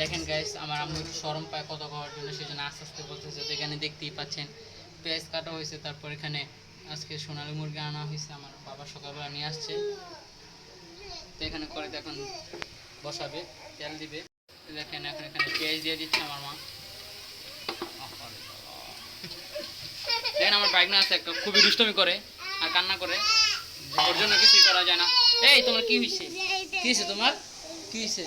দেখেন গাইস আমার আম্মু সরম পায় কত খাওয়ার জন্য সেই জন্য আস্তে আস্তে বলতেছে, তো এখানে দেখতেই পাচ্ছেন, পেঁয়াজ কাটা হয়েছে, তারপর এখানে আজকে সোনালী মুরগি আনা হয়েছে, আমার বাবা সকালবেলা নিয়ে আসছে। তো এখানে করে এখন বসাবে, তেল দিবে। দেখেন, এখন এখানে পেঁয়াজ দিয়ে দিচ্ছে আমার মা। দেখেন, আমার বাইক না আছে একটা, খুবই দুষ্টমি করে আর কান্না করে। ওর জন্য কিছুই করা যায় না। এই, তোমার কি হয়েছে? কি হয়েছে তোমার? কি হয়েছে?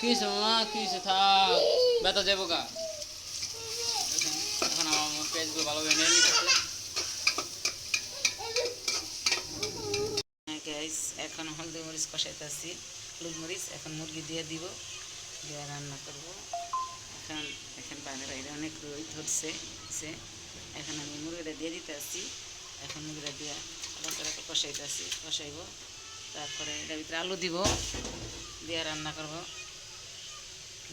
কি মামা কি হয়েছে থাক। ব্যথা যাব গা। এখন- আমার মা পেঁয়াজগুলো ভালোভাবে নিয়ে নিতেছে এখন হলদি মরিচ কষাইতেছি। হলুদ মরিচ, এখন মুরগি দিয়ে দিব। দিয়ে রান্না করব। এখন এখন বাইরের বাইরে অনেক রই ধরছে, সে। এখন আমি মুরগিটা দিয়ে দিতে আসছি এখন মুরগিটা দিয়ে আবার করে কষাইতেছি। কষাইব, তারপরে এটার ভিতরে আলু দিব। দিয়ে রান্না করব।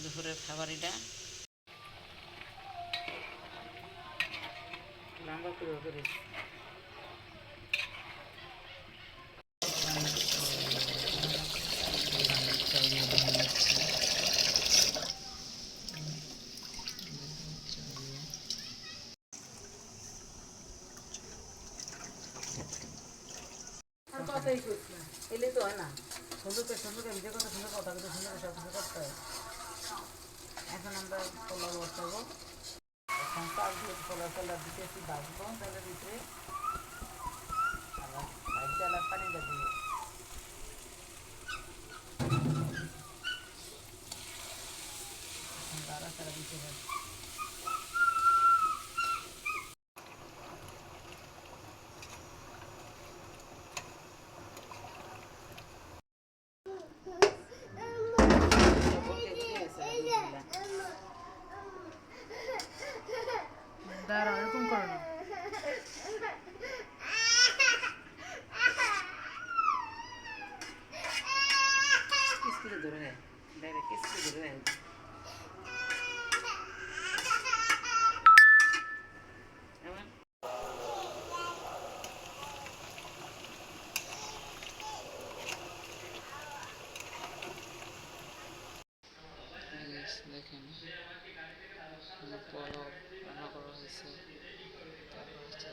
দুপুরের খাবার এটা লম্বা করে। কথাই করছি এলে তো হয় না। সুন্দর করে সুন্দর করে কথা সুন্দর কথা কিন্তু সুন্দর করে সব কিছু করতে হয়। এখন আমরা পোলাও বসাবো। এখন চাল দিয়ে পোলাও চালটা দিতেছি বাজবো চালের ভিতরে আবার আর পানিটা দিব। তারা তারা দিতে হবে। ধরে নেন ডাইরেক্ট কিস্তি ধরে নেন দেখেন। পলক রান্না করা হয়েছে। তারপর হচ্ছে